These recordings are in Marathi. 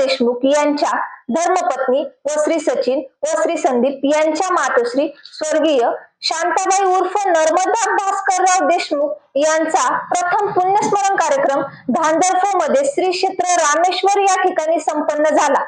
देशमुख यांच्या धर्मपत्नी व श्री सचिन व श्री संदीप यांच्या मातोश्री स्वर्गीय शांताबाई उर्फ नर्मदा भास्करराव देशमुख यांचा प्रथम पुण्यस्मरण कार्यक्रम धांदर्फमध्ये श्री क्षेत्र रामेश्वर या ठिकाणी संपन्न झाला.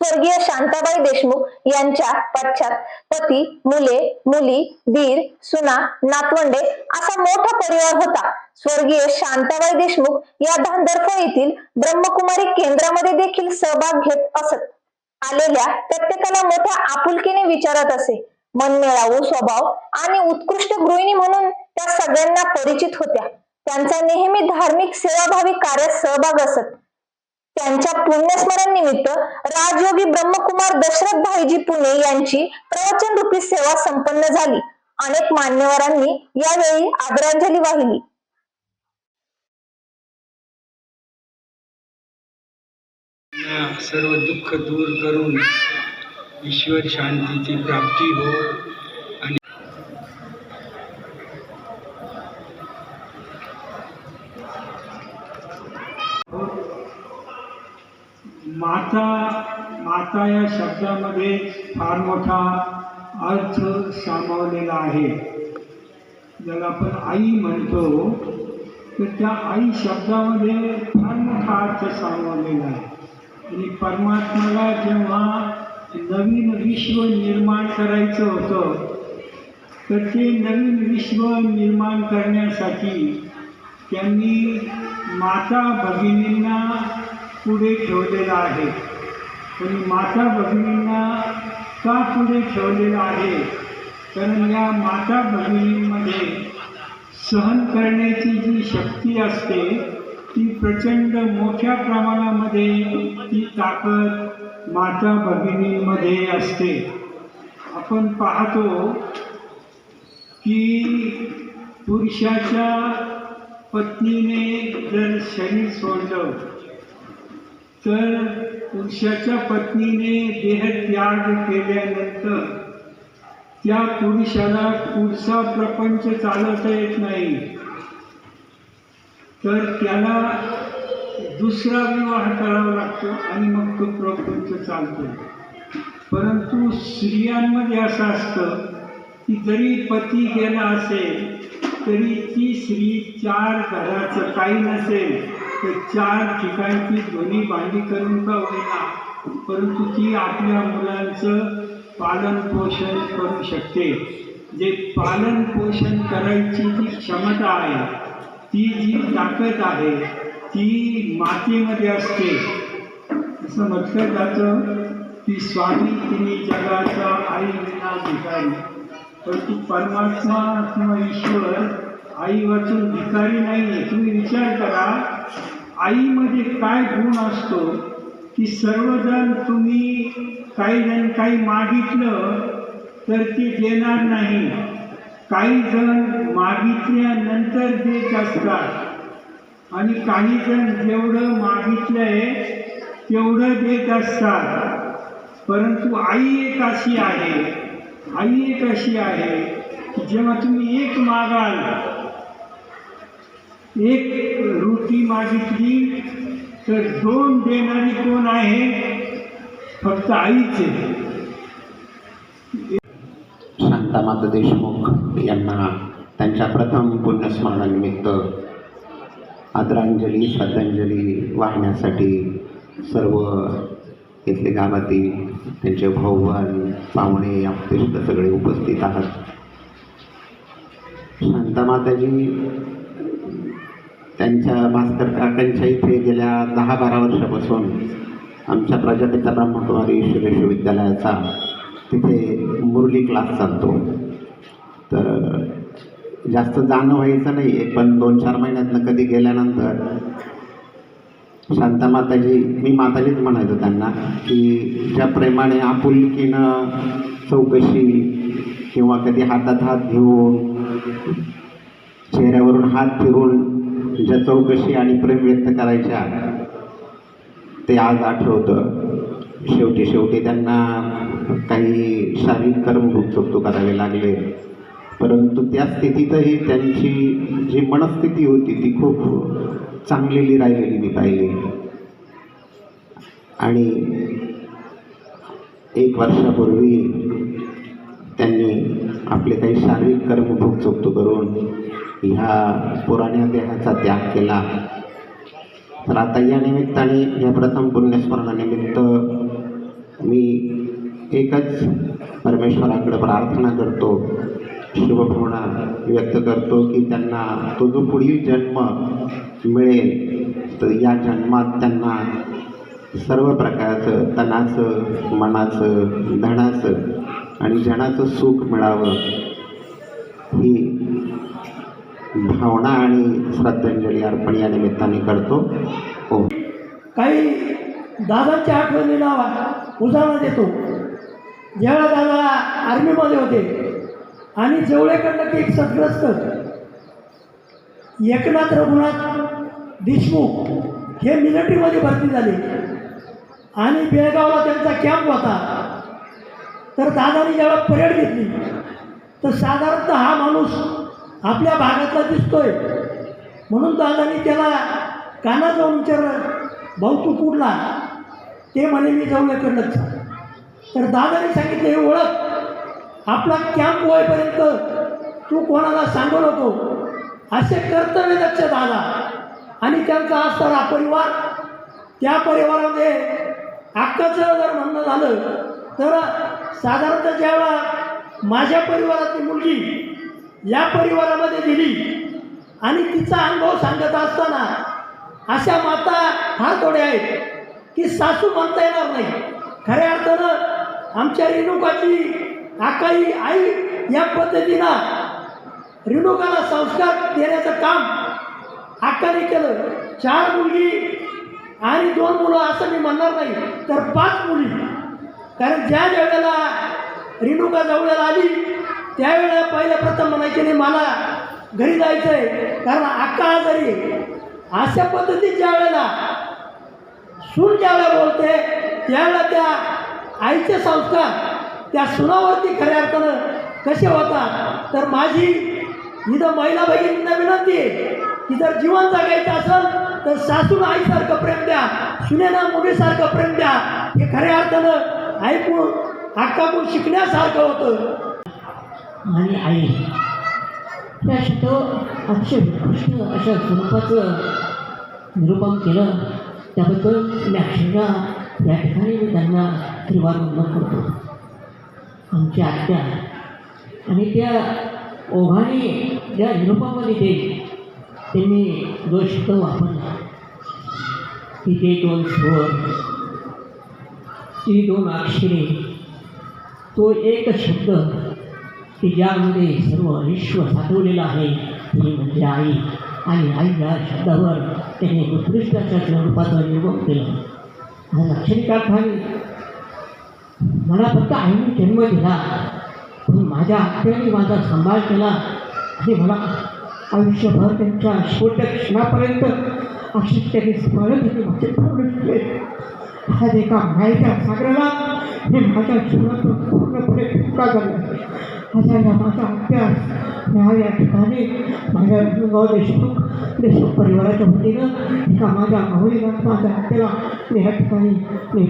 स्वर्गीय शांताबाई देशमुख यांच्या पश्चात पती मुले मुली वीर सुना नातवंडे असा मोठा परिवार होता. स्वर्गीय शांताबाई देशमुख या धांदरफळ येथील ब्रह्मकुमारी केंद्रामध्ये देखील सहभाग घेत असत. आलेल्या प्रत्येकाला मोठ्या आपुलकीने विचारत असे. मनमिळावू स्वभाव आणि उत्कृष्ट गृहिणी म्हणून त्या सगळ्यांना परिचित होत्या. त्यांचा नेहमी धार्मिक सेवाभावी कार्यात सहभाग असत. त्यांच्या पुण्यस्मरण निमित्त राजयोगी ब्रह्मकुमार दशरथ भाईजी पुणे यांची प्रवचन रूपी सेवा संपन्न झाली. अनेक मान्यवरांनी यावेळी आदरांजली वाहिली. सर्व दुःख दूर करून ईश्वर शांतीची प्राप्ती हो आणि माता माता या शब्दामध्ये फार मोठा अर्थ सामावलेला आहे. ज्याला आपण आई म्हणतो तर त्या आई शब्दामध्ये फार मोठा अर्थ सामावलेला आहे. आणि परमात्माला जेव्हा नवीन विश्व निर्माण करायचं होतं तर ते नवीन विश्व निर्माण करण्यासाठी त्यांनी माता भगिनींना पुढे ठेवलेलं आहे. पण माता भगिनींना का पुढे ठेवलेलं आहे? कारण या माता भगिनींमध्ये सहन करण्याची जी शक्ती असते ती प्रचंड मोठ्या प्रमाणामध्ये ती ताकद माता भगिनींमध्ये असते. आपण पाहतो की पुरुषाच्या पत्नीने जर शरीर सोडलं तर पुरुषाच्या पत्नीने देहत्याग केल्यानंतर त्या पुरुषाला पुढचा प्रपंच चालवता येत नाही. तर त्याला दुसरा विवाह करावा लागतो आणि मग तो प्रपंच चालतो. परंतु स्त्रियांमध्ये असं असतं की जरी पती गेला असेल तरी ती स्त्री चार घराचं काही नसेल तर चार ठिकाणची दोन्ही भांडी करून का होईना? परंतु ती आपल्या मुलांचं पालन पोषण करू शकते. जे पालन पोषण करायची जी क्षमता आहे ती जी ताकद आहे ती मातीमध्ये असते. असं म्हटलं जातं की स्वामी तिने जगाचा आई विना भिकारी. परंतु परमात्मा किंवा ईश्वर आई वाचून भिकारी नाही आहे तुम्ही विचार करा आईमध्ये काय गुण असतो की सर्वजण तुम्ही काही जण काही मागितलं तर ते देणार नाही. काही जण मागितल्यानंतर देत असतात आणि काही जण जेवढं मागितलंय तेवढं देत असतात परंतु आई एक अशी आहे आई एक अशी आहे की जेव्हा तुम्ही एक मागाल एक रोटी मागितली तर दोन देणारी कोण आहे? फक्त आईच आहे. शांतामाता देशमुख यांना त्यांच्या प्रथम पुण्यस्मरणानिमित्त आदरांजली श्रद्धांजली वाहण्यासाठी सर्व इथले गावातील त्यांचे भाऊबंद पाहुणे सुद्धा सगळे उपस्थित आहात. शांतामाताजी त्यांच्या भास्कर काकांच्या इथे गेल्या दहा बारा वर्षापासून आमच्या प्रजापिता ब्रह्मकुमारी विश्वविद्यालयाचा तिथे मुरली क्लास चालतो. तर जास्त जाणं व्हायचं नाही. आहे पण दोन चार महिन्यातनं कधी गेल्यानंतर शांतामाताजी मी माताजीच म्हणायचो त्यांना की ज्या प्रेमाने आपुलकीनं चौकशी किंवा कधी हातात हात घेऊन चेहऱ्यावरून हात फिरून ज्या चौकशी आणि प्रेम व्यक्त करायच्या ते आज आठवतं. शेवटी शेवटी त्यांना काही शारीरिक कर्मभूत चुकतो करावे लागले. परंतु त्या स्थितीतही त्यांची जी मनस्थिती होती ती खूप चांगलेली राहिलेली मी पाहिली. आणि एक वर्षापूर्वी त्यांनी आपले काही शारीरिक कर्म चुकतो करून ह्या पुराण्या देहाचा त्याग केला. तर आता या निमित्ताने या प्रथम पुण्यस्मरणानिमित्त मी एकच परमेश्वराकडे प्रार्थना करतो शुभभावना व्यक्त करतो की त्यांना तो जो पुढील जन्म मिळेल. तर या जन्मात त्यांना सर्व प्रकारचं तणाचं मनाचं धनाचं आणि जनाचं सुख मिळावं. ही भावना आणि श्रद्धांजली अर्पण या निमित्ताने करतो. हो काही दादांच्या आठवणीला उदाहरण देतो. ज्यावेळेला दादा आर्मीमध्ये होते. आणि जवळेकडनं ते एक सद्ग्रस्त. एकनाथ रघुनाथ देशमुख हे मिलिटरीमध्ये भरती झाले. आणि बेळगावला त्यांचा कॅम्प होता. तर दादानी ज्यावेळा परेड घेतली तर साधारणतः हा माणूस आपल्या भागातला दिसतोय. म्हणून दादानी त्याला काना जाऊन विचारलं भाऊ तू कुठला? ते म्हणे मी जवळकडलंच तर दादाने सांगितलं हे ओळख आपला कॅम्प होईपर्यंत तू कोणाला सांगू नको. असे कर्तव्य दक्ष दादा. आणि त्यांचा असणारा परिवार त्या परिवारामध्ये अक्काचं जर म्हणणं झालं तर साधारणतः ज्यावेळा माझ्या परिवारातली मुलगी या परिवारामध्ये दिली आणि तिचा अनुभव सांगत असताना अशा माता फार थोड्या आहेत की सासू म्हणता येणार नाही. खऱ्या अर्थानं आमच्या रेणुकाची आकाई आई या पद्धतीनं रेणुकाला संस्कार देण्याचं काम आकाने केलं. चार मुलगी आणि दोन मुलं असं मी म्हणणार नाही तर पाच मुली. कारण ज्या ज्या वेळेला रेणुका जवळला आली त्यावेळेला पहिल्या प्रथम म्हणायचे नाही मला घरी जायचं आहे कारण अक्का आजारी अशा पद्धतीत ज्या वेळेला सून ज्यावेळेला बोलते त्यावेळेला त्या आईचे संस्कार त्या सुनावरती खऱ्या अर्थानं कसे होतात? तर माझी इथं महिला भगिनींना विनंती आहे की जर जीवन जगायचं असेल तर सासून आईसारखं प्रेम द्या सुनेना मुलीसारखं प्रेम द्या. हे खऱ्या अर्थानं ऐकून हक्काकून शिकण्यासारखं होतं. आणि आई त्या शब्द अतिशय उत्कृष्ट अशा स्वरूपाचं निरूपण केलं. त्याबद्दल मी अक्षरशः या ठिकाणी मी त्यांना त्रिवारंभर करतो आमच्या आत्या आणि त्या ओघाने ज्या निरूपामध्ये ते त्यांनी जो शब्द वापरला की ते दोन स्वर ती दोन अक्षरे तो एक शब्द की ज्यामध्ये सर्व विश्व साठवलेलं आहे ती म्हणजे आई. आणि आई या शब्दावर त्याने उत्कृष्टाच्या स्वरूपाचं निर्माण केलं. आज अक्षरिकार्थाने मला फक्त आईने जन्म दिला. पण माझ्या आत्याने माझा सांभाळ केला. आणि मला आयुष्यभर त्यांच्या शेवटच्या क्षणापर्यंत अशी त्यांनी स्मरण होते माझे पूर्ण केले आज एका मायेच्या सागराला हे माझ्या जीवनातून पूर्णपणे धोका झाला असा या माझा अभ्यास या या ठिकाणी माझ्या गाव देशमुख देशमुख परिवाराच्या वतीनं एका माझ्या माऊलीला माझ्या आत्याला मी ठिकाणी मी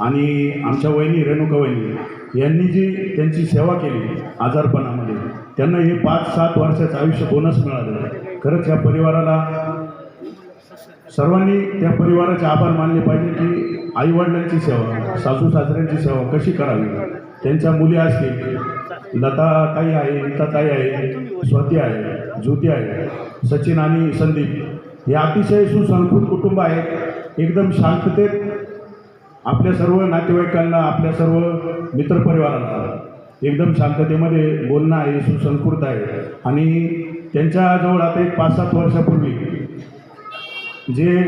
आणि आमच्या वहिनी रेणुका वहिनी यांनी जी त्यांची सेवा केली आजारपणामध्ये त्यांना हे पाच सात वर्षाचं आयुष्य बोनस मिळालं. खरंच या परिवाराला सर्वांनी त्या परिवाराचे आभार मानले पाहिजे की आईवडिलांची सेवा सासू सासऱ्यांची सेवा कशी करावी? त्यांच्या मुली असतील लता ताई आहे नीता ताई आहे स्वाती आहे ज्योती आहे सचिन आणि संदीप. हे अतिशय सुसंस्कृत कुटुंब आहेत एकदम शांततेत आपल्या सर्व नातेवाईकांना आपल्या सर्व मित्रपरिवारांना एकदम शांततेमध्ये बोलणं आहे सुसंस्कृत आहे. आणि त्यांच्याजवळ आता एक पाच सात वर्षापूर्वी जे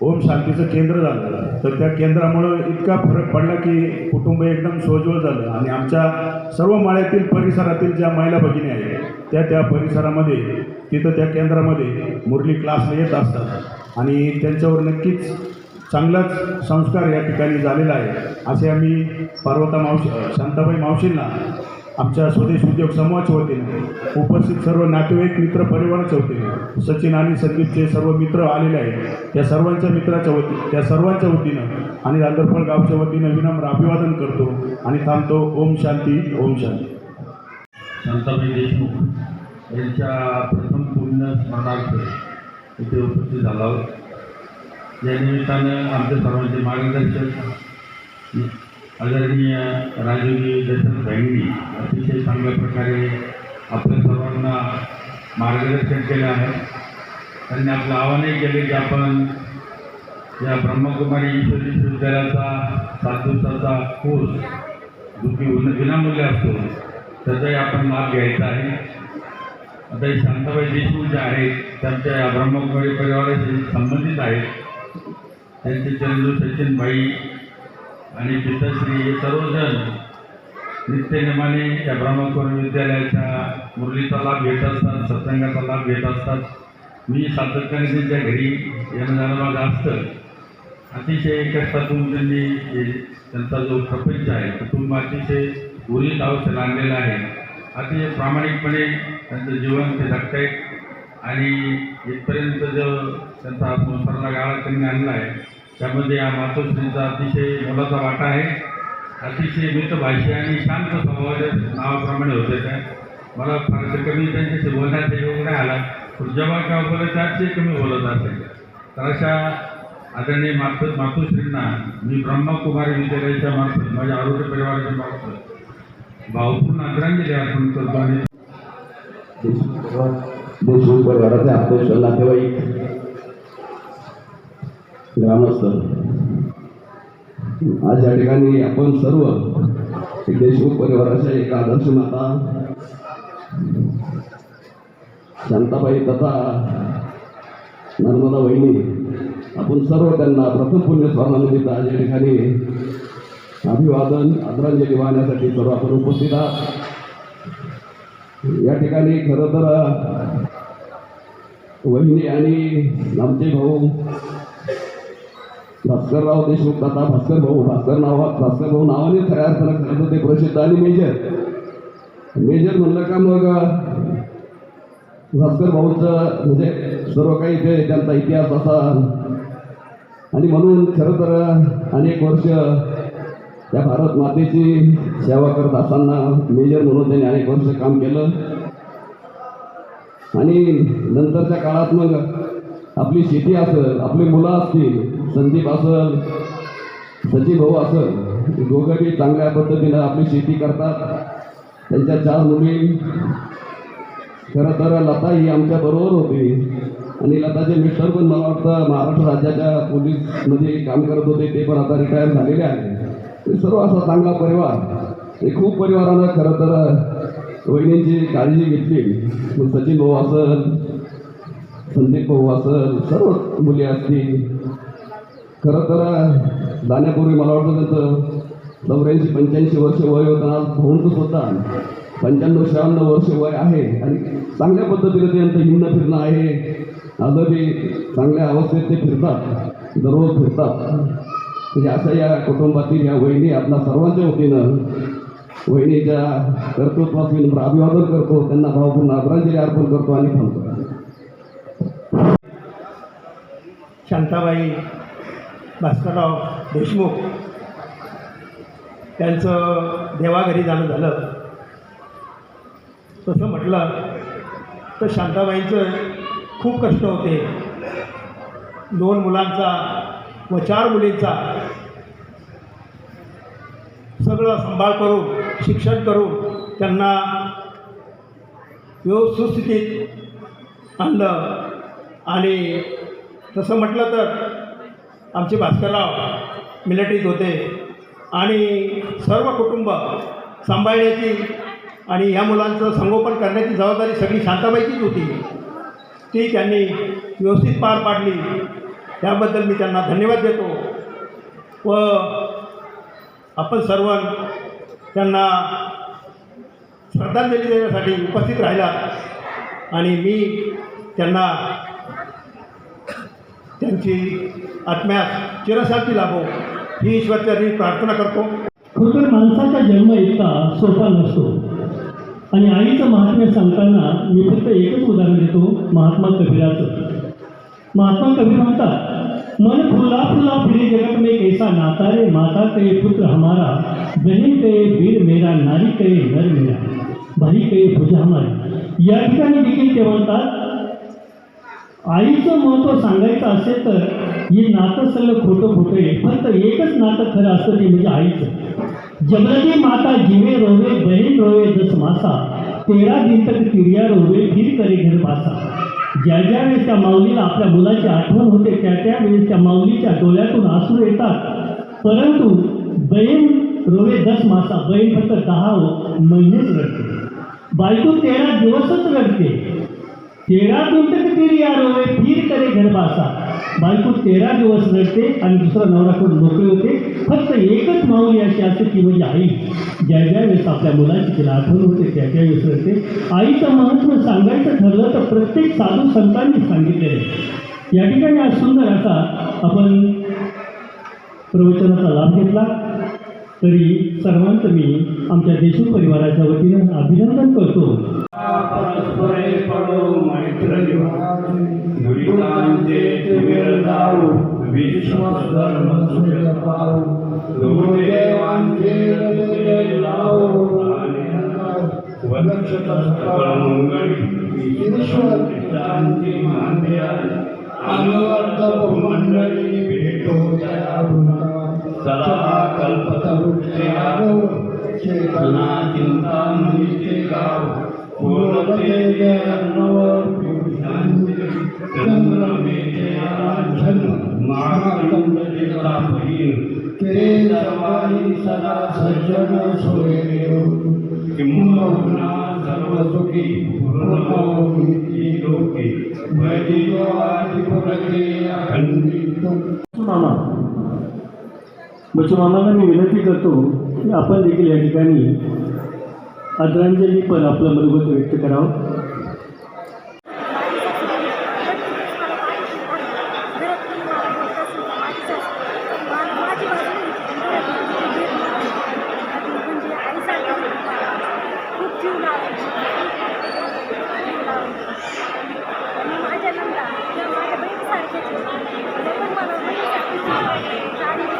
ओम शांतीचं केंद्र झालं तर त्या केंद्रामुळं इतका फरक पडला की कुटुंब एकदम सोज्वळ झालं. आणि आमच्या सर्व माळ्यातील परिसरातील ज्या महिला भगिनी आहेत त्या त्या परिसरामध्ये तिथं त्या केंद्रामध्ये मुरली क्लासला येत असतात. आणि त्यांच्यावर नक्कीच चांगलाच संस्कार या ठिकाणी झालेला आहे. असे आम्ही पार्वता मावशी शांताबाई मावशींना आमच्या स्वदेश उद्योग समूहाच्या वतीने उपस्थित सर्व नातेवाईक मित्र परिवाराच्या वतीने सचिन आणि संदीपचे सर्व मित्र आलेले आहेत. त्या सर्वांच्या मित्राच्या वती त्या सर्वांच्या वतीनं आणि रांदरफळ गावच्या वतीनं विनम्र अभिवादन करतो आणि थांबतो. ओम शांती ओम शांती. शांताबाई देशमुख यांच्या प्रथम पुण्य स्मरणार्थ इथे उपस्थित झाला आहोत. या निमित्तानं आमच्या सर्वांचे मार्गदर्शक आदरणीय राजवी दशरथ भाईंनी अतिशय चांगल्या प्रकारे आपल्या सर्वांना मार्गदर्शन केलं आहे. त्यांनी आपलं आवाहनही केले की आपण या ब्रह्मकुमारी ईश्वरी विश्वविद्यालयाचा सात दिवसाचा कोर्स जो की विनामूल्य असतो. त्याचाही आपण लाभ घ्यायचा आहे. आता हे शांताबाई देशमुख जे आहेत त्यांच्या या ब्रह्मकुमारी परिवाराशी संबंधित आहेत. त्यांचे चंद्र सचिनबाई आणि पिताश्री हे सर्वजण नित्यनेमाने या ब्रह्मकुमारी विद्यालयाच्या मुरलीचा लाभ घेत असतात सत्संगाचा लाभ घेत असतात. मी सातत्याने त्यांच्या घरी येणं जाणं माझं असतं. अतिशय कष्टातून त्यांनी त्यांचा जो प्रपंच आहे कुटुंब अतिशय उरीत आयुष्य लागलेलं आहे. अतिशय प्रामाणिकपणे त्यांचं जीवन ते जगतायत. आणि इथपर्यंत जो त्यांचा संसाराला गाळा त्यांनी आणला आहे त्यामध्ये या मातोश्रींचा अतिशय मोलाचा वाटा आहे. अतिशय मितभाषी आणि शांत स्वभावाच्या नावाप्रमाणे होते त्या. मला फारसं कमी त्यांच्याशी बोलण्याचा योग नाही आला पण जेव्हा केव्हा बोलायचं कमी बोलत असेल तर अशा आदरणीय मात मातोश्रींना मी ब्रह्मकुमारी विद्यालयाच्या मार्फत माझ्या आरोग्य परिवाराच्या मार्फत भावपूर्ण आदरांजली अर्पण करतो आणि देशमुख परिवाराचे अध्यक्ष नातेवाईक ग्रामस्थ आज या ठिकाणी आपण सर्व देशमुख परिवाराच्या एक आदर्श माता शांताबाई तथा नर्मदा वहिनी आपण सर्व त्यांना प्रथम पुण्यस्वामानिमित्त आज या ठिकाणी अभिवादन आदरांजली वाहण्यासाठी सर्व आपण उपस्थित आहात. या ठिकाणी खरं तर वहिनी आणि आमचे भाऊ भास्करराव देशमुख दादा भास्कर भाऊ भास्कर नाव भास्कर भाऊ नावाने तयार अर्थानं करत होते ते प्रसिद्ध आणि मेजर मेजर म्हणलं का मग भास्कर भाऊचं म्हणजे सर्व काही ते त्यांचा इतिहास असा. आणि म्हणून खरं तर अनेक वर्ष त्या भारत मातेची सेवा करत असताना मेजर म्हणून त्यांनी अनेक वर्ष काम केलं. आणि नंतरच्या काळात मग आपली शेती असेल आपली मुलं असतील संदीप असेल सचिव भाऊ असेल दोघंही चांगल्या पद्धतीनं आपली शेती करतात. त्यांच्या चार मुली. खरं तर लता ही आमच्या बरोबर होती. आणि लताचे मिस्टर पण मला वाटतं महाराष्ट्र राज्याच्या पोलीसमध्ये काम करत होते ते पण आता रिटायर झालेले आहे हे सर्व असा चांगला परिवार. हे खूप परिवारानं खरं तर वहिनींची काळजी घेतली. मग सचिन भाऊ असल संदीप भाऊ असल सर्व मुली असतील. खरं तर जाण्यापूर्वी मला वाटतं त्यांचं चौऱ्याऐंशी पंच्याऐंशी वर्ष वय होतं आज भाऊंचं सुद्धा पंच्याण्णव शहाण्णव वर्ष वय आहे. आणि चांगल्या पद्धतीने त्यांचं हिंडणं फिरणं आहे. आजही चांगल्या अवस्थेत ते फिरतात. दररोज फिरतात. म्हणजे असं या कुटुंबातील या वहिनी आपल्या सर्वांच्या वतीनं वहिनीच्या कर्तृत्वास अभिवादन करतो त्यांना भावपूर्ण आदरांजली अर्पण करतो आणि थांबतो. शांताबाई भास्करराव देशमुख त्यांचं देवाघरी जाणं झालं. तसं म्हटलं तर शांताबाईंचं खूप कष्ट होते. दोन मुलांचा व चार मुलींचा सगळं सांभाळ करून शिक्षण करून त्यांना व्यवस्थितीत आणलं. आणि तसं म्हटलं तर आमचे भास्करराव मिलिटरीत होते. आणि सर्व कुटुंब सांभाळण्याची आणि ह्या मुलांचं संगोपन करण्याची जबाबदारी सगळी शांताबाईचीच होती. ती त्यांनी व्यवस्थित पार पाडली. त्याबद्दल मी त्यांना धन्यवाद देतो. व आपण सर्व त्यांना श्रद्धांजली देण्यासाठी उपस्थित राहिला आणि मी त्यांना त्यांची आत्म्यास चिरशांती लाभो ही ईश्वरचरणी प्रार्थना करतो. खरं माणसाचा जन्म इतका सोपा नसतो. आणि आईचं महात्म्य सांगताना मी फक्त एकच उदाहरण देतो महात्मा कबीराचं. महात्मा कबीर म्हणतात मन फुला फुला फिरे जगत में कैसा नाता रे माता कहे, पुत्र हमारा, बहन कहे, वीर मेरा, नारी कहे, नर मेरा भाई कहे, भुजा हमारी। या ठिकाणी देखील ते म्हणतात आईचं महत्त्व सांगायचं असेल तर हे नातं सगळं खोटं खोटं आहे. फक्त एकच नातं खरं असतं ते म्हणजे आईचं. जबलती माता जीवे रोवे, बहीण रोवे दस मासा, तेरा दिन तक तिरिया रोवे, फिर करे घर बासा. ज्या ज्या वेळेस त्या माऊलीला आपल्या मुलाची आठवण होते त्या त्या वेळेस त्या माऊलीच्या डोळ्यातून आसू येतात. परंतु बहीण रोवे दस मासा बहीण फक्त दहा महिनेच रडते. बायको तेरा दिवसच रडते. तेरा दिन तक तेरी यार फिर करे घर बासा. बायको तेरा दिवस रडते आणि दुसरा नवराकडून मोकळे होते फक्त एकच माऊली अशी असते ती म्हणजे आई. ज्या ज्या वेळेस आपल्या मुलाची तिला आठवण होते त्या त्या वेळेस रडते. आईचं महत्त्व सांगायचं ठरलं तर प्रत्येक साधू संतांनी सांगितलेलं आहे या ठिकाणी आज सुंदर असा आपण प्रवचनाचा लाभ घेतला. तरी सर्वांचं मी आमच्या देशू परिवाराच्या वतीनं अभिनंदन करतो. मंडळी भेटो त्या सदा कल्पतरुक्षे आगो चेतना चिंता मनीचे गाव पूर्वते चंद्रमेचे आराधन महाकंडलेला बहीण ते सर्वांनी सदा सज्जन सोय किंबहुना सर्व लोके वैदिको आदिपुरके अखंडित मामा बच्चू मी विनंती करतो की आपण देखील या ठिकाणी आदरांजलीपण आपलं मनोगत व्यक्त करावं माझी म्हणजे आईसारखं खूप जीव लावायची आणि माझ्या नंदा त्या माझ्या बहिणीसारखेच ते पण मला बहिणीसारखीच गाडी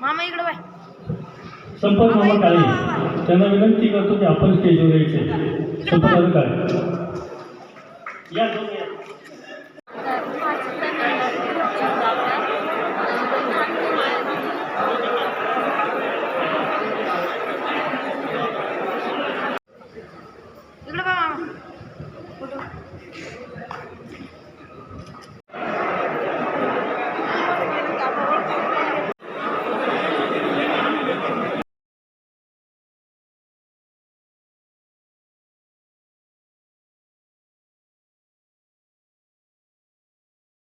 मामा इकडं बाय संपर्क मामा काळे त्यांना विनंती करतो की आपण स्टेजवर यायचे संपर्क काळे या दोन या.